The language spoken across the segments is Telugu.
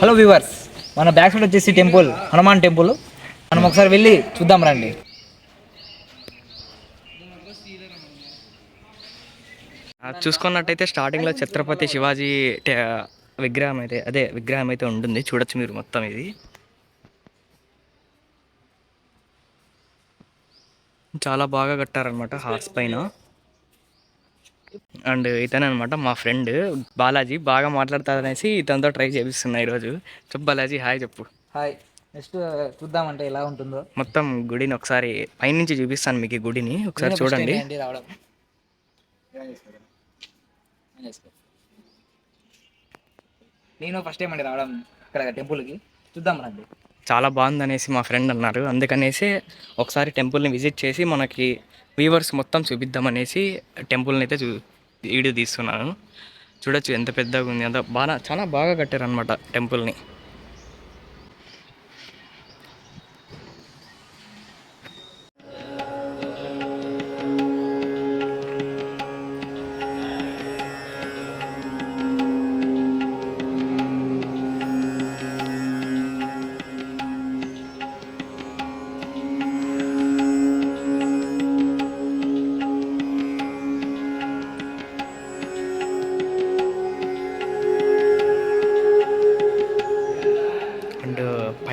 హలో వ్యూవర్స్ మన బ్యాక్ సైడ్ వచ్చేసి టెంపుల్ హనుమాన్ టెంపుల్ మనం ఒకసారి వెళ్ళి చూద్దాం రండి. చూసుకున్నట్టయితే స్టార్టింగ్లో ఛత్రపతి శివాజీ విగ్రహం అయితే అదే విగ్రహం అయితే ఉంటుంది. చూడొచ్చు మీరు మొత్తం ఇది. చాలా బాగా కట్టారనమాట హార్స్ పైన. అండ్ ఇతనే అనమాట మా ఫ్రెండ్. బాలాజీ బాగా మాట్లాడతారనేసి ఇతనితో ట్రై చేపిస్తున్నా ఈరోజు. చెప్పు బాలాజీ హాయ్ చెప్పు. హాయ్. నెక్స్ట్ చూద్దామంటే ఎలా ఉంటుందో. మొత్తం గుడిని ఒకసారి పైనుంచి చూపిస్తాను మీకు గుడిని. ఒకసారి చూడండి. నేను ఫస్ట్ టైం అండి రావడం? ఇక్కడ టెంపుల్కి. చూద్దాం రండి. చాలా బాగుంది అనేసి మా ఫ్రెండ్ అన్నారు. అందుకనేసి ఒకసారి టెంపుల్ని విజిట్ చేసి మనకి వ్యూవర్స్ మొత్తం చూపిద్దామనేసి టెంపుల్ని అయితే చూ వీడియో తీస్తున్నాను. చూడొచ్చు ఎంత పెద్దగా ఉంది అంత బాగా చాలా బాగా కట్టారనమాట టెంపుల్ని.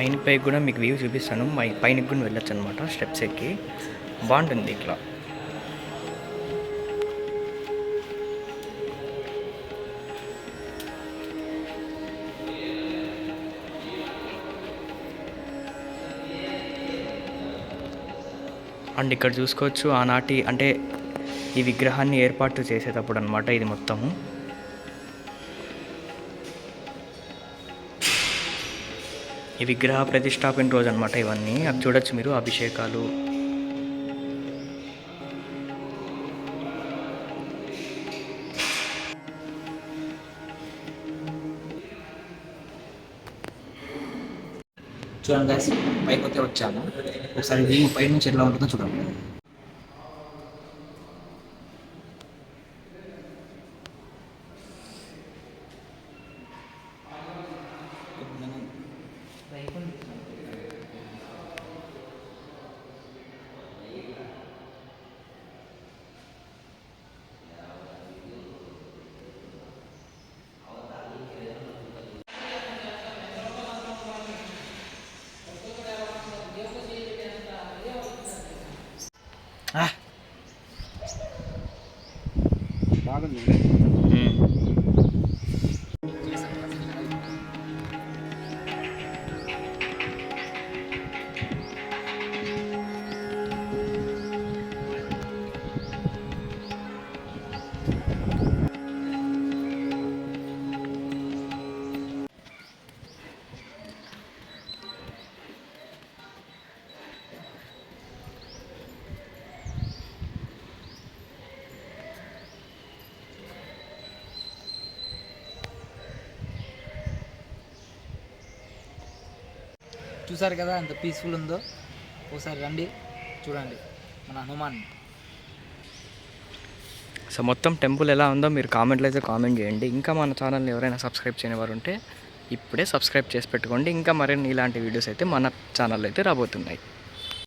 పైన పై కూడా మీకు వ్యూ చూపిస్తాను. పై పైనకి కూడా వెళ్ళొచ్చు అనమాట స్టెప్స్ ఎక్కి బాగుంటుంది ఇట్లా. అండ్ ఇక్కడ చూసుకోవచ్చు ఆనాటి అంటే ఈ విగ్రహాన్ని ఏర్పాటు చేసేటప్పుడు అనమాట ఇది మొత్తము. ఈ విగ్రహ ప్రతిష్టాపన రోజు అనమాట ఇవన్నీ. అవి చూడొచ్చు మీరు అభిషేకాలు. చూడండి guys పైకి వచ్చాము. ఒకసారి పై నుంచి ఎట్లా ఉంటుందో చూడండి 哎，八个女人。చూసారు కదా ఎంత పీస్ఫుల్ ఉందో? ఒకసారి రండి చూడండి మన హనుమాన్. సో మొత్తం టెంపుల్ ఎలా ఉందో మీరు కామెంట్లో అయితే కామెంట్ చేయండి. ఇంకా మన ఛానల్ని ఎవరైనా సబ్స్క్రైబ్ చేయని వారు ఉంటే ఇప్పుడే సబ్స్క్రైబ్ చేసి పెట్టుకోండి. ఇంకా మరిన్ని ఇలాంటి వీడియోస్ అయితే మన ఛానల్లో అయితే రాబోతున్నాయి.